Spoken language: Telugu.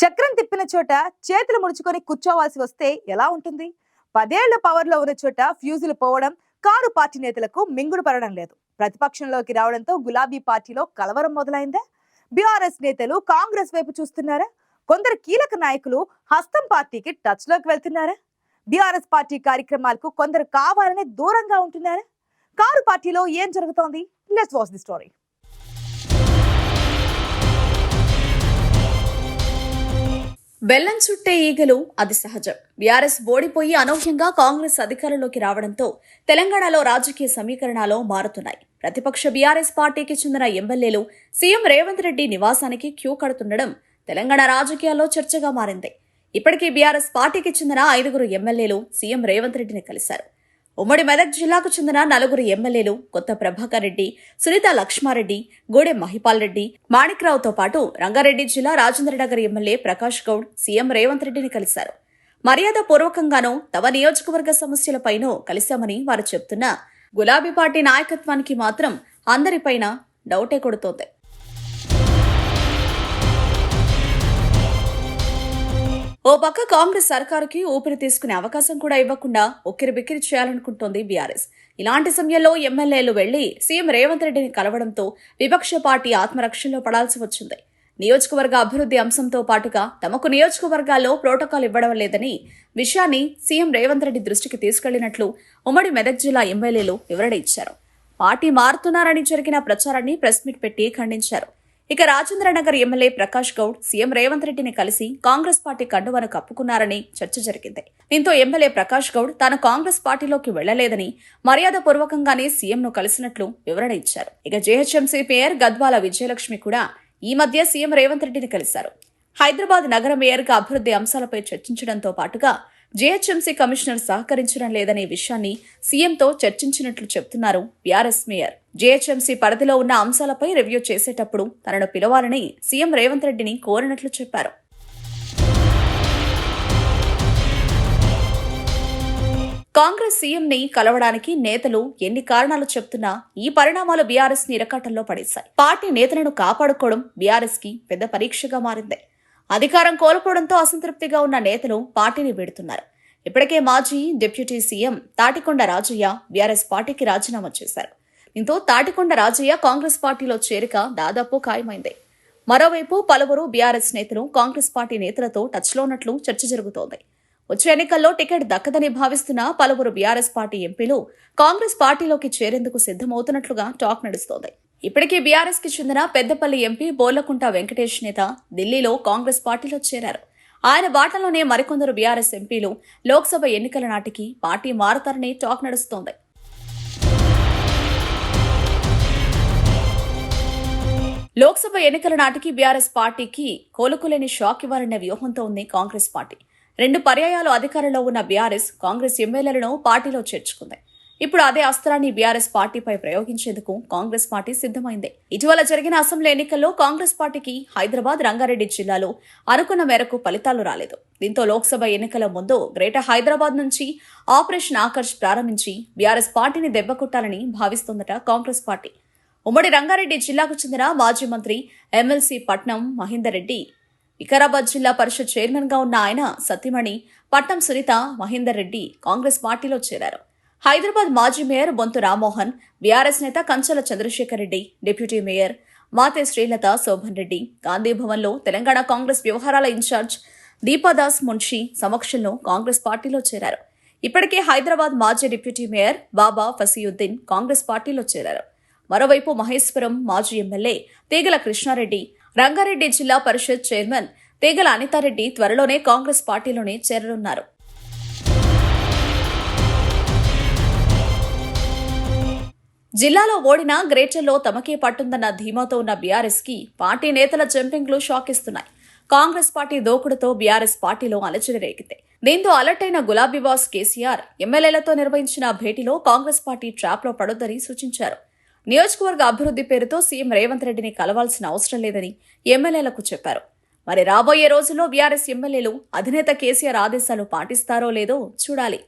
చక్రం తిప్పిన చోట చేతులు ముడుచుకొని కూర్చోవాల్సి వస్తే ఎలా ఉంటుంది? పదేళ్ళ పవర్లో ఉన్న చోట ఫ్యూజులు పోవడం కారు పార్టీ నేతలకు మింగుడు పడడం లేదు. ప్రతిపక్షంలోకి రావడంతో గులాబీ పార్టీలో కలవరం మొదలైందా? బీఆర్ఎస్ నేతలు కాంగ్రెస్ వైపు చూస్తున్నారా? కొందరు కీలక నాయకులు హస్తం పార్టీకి టచ్లోకి వెళ్తున్నారా? బీఆర్ఎస్ పార్టీ కార్యక్రమాలకు కొందరు కావాలనే దూరంగా ఉంటున్నారా? కారు పార్టీలో ఏం జరుగుతోంది? లెట్స్ వాచ్ ది స్టోరీ బెల్లం చుట్టే ఈగలు అది సహజం. బీఆర్ఎస్ ఓడిపోయి అనూహ్యంగా కాంగ్రెస్ అధికారంలోకి రావడంతో తెలంగాణలో రాజకీయ సమీకరణాలు మారుతున్నాయి. ప్రతిపక్ష బీఆర్ఎస్ పార్టీకి చెందిన ఎమ్మెల్యేలు సీఎం రేవంత్ రెడ్డి నివాసానికి క్యూ కడుతుండడం తెలంగాణ రాజకీయాల్లో చర్చగా మారింది. ఇప్పటికీ బీఆర్ఎస్ పార్టీకి చెందిన ఐదుగురు ఎమ్మెల్యేలు సీఎం రేవంత్ రెడ్డిని కలిశారు. ఉమ్మడి మెదక్ జిల్లాకు చెందిన నలుగురు ఎమ్మెల్యేలు కొత్త ప్రభాకర్ రెడ్డి సునీత లక్ష్మారెడ్డి గూడెం మహిపాల్ రెడ్డి మాణిక్రావుతో పాటు రంగారెడ్డి జిల్లా రాజేంద్రనగర్ ఎమ్మెల్యే ప్రకాష్ గౌడ్ సీఎం రేవంత్ రెడ్డిని కలిశారు. మర్యాద పూర్వకంగానూ తమ నియోజకవర్గ సమస్యలపైనో కలిశామని వారు చెప్తున్నా గులాబీ పార్టీ నాయకత్వానికి మాత్రం అందరిపైన డౌటే కొడుతోంది. ఓ పక్క కాంగ్రెస్ సర్కారుకి ఊపిరి తీసుకునే అవకాశం కూడా ఇవ్వకుండా ఉక్కిరి బిక్కిరి చేయాలనుకుంటోంది బీఆర్ఎస్. ఇలాంటి సమయంలో ఎమ్మెల్యేలు వెళ్ళి సీఎం రేవంత్ రెడ్డిని కలవడంతో విపక్ష పార్టీ ఆత్మరక్షణలో పడాల్సి వచ్చింది. నియోజకవర్గ అభివృద్ధి అంశంతో పాటుగా తమకు నియోజకవర్గాల్లో ప్రోటోకాల్ ఇవ్వడం లేదని విషయాన్ని సీఎం రేవంత్ రెడ్డి దృష్టికి తీసుకెళ్ళినట్లు ఉమ్మడి మెదక్ జిల్లా ఎమ్మెల్యేలు వివరణ ఇచ్చారు. పార్టీ మారుతున్నారని జరిగిన ప్రచారాన్ని ప్రెస్ మీట్ పెట్టి ఖండించారు. ఇక రాజేంద్రనగర్ ఎమ్మెల్యే ప్రకాష్ గౌడ్ సీఎం రేవంత్ రెడ్డిని కలిసి కాంగ్రెస్ పార్టీ కండువను కప్పుకున్నారని చర్చ జరిగింది. దీంతో ఎమ్మెల్యే ప్రకాష్ గౌడ్ తాను కాంగ్రెస్ పార్టీలోకి వెళ్ళలేదని మర్యాద పూర్వకంగానే సీఎంను కలిసినట్లు వివరణ ఇచ్చారు. ఇక జేహెచ్ఎంసీ మేయర్ గద్వాల విజయలక్ష్మి కూడా ఈ మధ్య సీఎం రేవంత్ రెడ్డిని కలిశారు. హైదరాబాద్ నగర మేయర్గా అభివృద్ధి అంశాలపై చర్చించడంతో పాటుగా జేహెచ్ఎంసీ కమిషనర్ సహకరించడం లేదనే విషయాన్ని సీఎంతో చర్చించినట్లు చెప్తున్నారు బీఆర్ఎస్ మేయర్. జీహెచ్ఎంసీ పరిధిలో ఉన్న అంశాలపై రివ్యూ చేసేటప్పుడు తనను పిలవాలని సీఎం రేవంత్ రెడ్డిని కోరినట్లు చెప్పారు. కాంగ్రెస్ సీఎంని కలవడానికి నేతలు ఎన్ని కారణాలు చెప్తున్నా ఈ పరిణామాలు బీఆర్ఎస్ని ఇరకాటంలో పడేశాయి. పార్టీ నేతలను కాపాడుకోవడం బీఆర్ఎస్కి పెద్ద పరీక్షగా మారింది. అధికారం కోల్పోవడంతో అసంతృప్తిగా ఉన్న నేతలు పార్టీని వీడుతున్నారు. ఇప్పటికే మాజీ deputy CM Tatikonda Rajaiah BRS పార్టీకి రాజీనామా చేశారు. దీంతో తాటికొండ రాజయ్య కాంగ్రెస్ పార్టీలో చేరిక దాదాపు ఖాయమైంది. మరోవైపు పలువురు బీఆర్ఎస్ నేతలు కాంగ్రెస్ పార్టీ నేతలతో టచ్లో ఉన్నట్లు చర్చ జరుగుతోంది. వచ్చే ఎన్నికల్లో టికెట్ దక్కదని భావిస్తున్న పలువురు బీఆర్ఎస్ పార్టీ ఎంపీలు కాంగ్రెస్ పార్టీలోకి చేరేందుకు సిద్ధమవుతున్నట్లుగా టాక్ నడుస్తోంది. ఇప్పటికే బీఆర్ఎస్కి చెందిన పెద్దపల్లి ఎంపీ బోర్లకుంట వెంకటేష్ నేత ఢిల్లీలో కాంగ్రెస్ పార్టీలో చేరారు. ఆయన బాటలోనే మరికొందరు బీఆర్ఎస్ ఎంపీలు లోక్సభ ఎన్నికల నాటికి పార్టీ మారుతారని టాక్ నడుస్తోంది. లోక్సభ ఎన్నికల నాటికి బీఆర్ఎస్ పార్టీకి కోలుకోలేని షాక్ ఇవ్వాలనే వ్యూహంతో ఉంది కాంగ్రెస్ పార్టీ. రెండు పర్యాయాలు అధికారంలో ఉన్న బీఆర్ఎస్ కాంగ్రెస్ ఎమ్మెల్యేలను పార్టీలో చేర్చుకుంది. ఇప్పుడు అదే అస్త్రాన్ని బీఆర్ఎస్ పార్టీపై ప్రయోగించేందుకు కాంగ్రెస్ పార్టీ సిద్ధమైంది. ఇటీవల జరిగిన అసెంబ్లీ ఎన్నికల్లో కాంగ్రెస్ పార్టీకి హైదరాబాద్ రంగారెడ్డి జిల్లాలో అనుకున్న మేరకు ఫలితాలు రాలేదు. దీంతో లోక్సభ ఎన్నికల ముందు గ్రేటర్ హైదరాబాద్ నుంచి ఆపరేషన్ ఆకర్ష్ ప్రారంభించి బీఆర్ఎస్ పార్టీని దెబ్బకొట్టాలని భావిస్తోందట కాంగ్రెస్ పార్టీ. ఉమ్మడి రంగారెడ్డి జిల్లాకు చెందిన మాజీ మంత్రి ఎమ్మెల్సీ పట్నం మహేందర్ రెడ్డి వికారాబాద్ జిల్లా పరిషత్ చైర్మన్గా ఉన్న ఆయన సతీమణి పట్నం సునీత మహేందర్ రెడ్డి కాంగ్రెస్ పార్టీలో చేరారు. హైదరాబాద్ మాజీ మేయర్ బొంతు రామ్మోహన్ బీఆర్ఎస్ నేత కంచల చంద్రశేఖర్ రెడ్డి డిప్యూటీ మేయర్ మాతే శ్రీలత శోభన్ రెడ్డి గాంధీభవన్లో తెలంగాణ కాంగ్రెస్ వ్యవహారాల ఇన్ఛార్జ్ దీపాదాస్ మున్షి సమక్షంలో కాంగ్రెస్ పార్టీలో చేరారు. ఇప్పటికే హైదరాబాద్ మాజీ డిప్యూటీ మేయర్ బాబా ఫసీయుద్దీన్ కాంగ్రెస్ పార్టీలో చేరారు. మరోవైపు మహేశ్వరం మాజీ ఎమ్మెల్యే తీగల కృష్ణారెడ్డి రంగారెడ్డి జిల్లా పరిషత్ చైర్మన్ తీగల అనితారెడ్డి త్వరలోనే కాంగ్రెస్ పార్టీలోనే చేరనున్నారు. జిల్లాలో ఓడిన గ్రేటర్లో తమకే పట్టుందన్న ధీమాతో ఉన్న బీఆర్ఎస్కి పార్టీ నేతల జంపింగ్లు షాక్ ఇస్తున్నాయి కాంగ్రెస్ పార్టీ దోకుడుతో బీఆర్ఎస్ పార్టీలో అలచడి రేగితే దీంతో అలర్ట్ అయిన గులాబీ బాస్ కేసీఆర్ ఎమ్మెల్యేలతో నిర్వహించిన భేటీలో కాంగ్రెస్ పార్టీ ట్రాప్లో పడొద్దని సూచించారు. నియోజకవర్గ అభివృద్ధి పేరుతో సీఎం రేవంత్ రెడ్డిని కలవాల్సిన అవసరం లేదని ఎమ్మెల్యేలకు చెప్పారు. మరి రాబోయే రోజుల్లో బీఆర్ఎస్ ఎమ్మెల్యేలు అధినేత కేసీఆర్ ఆదేశాలు పాటిస్తారో లేదో చూడాలి.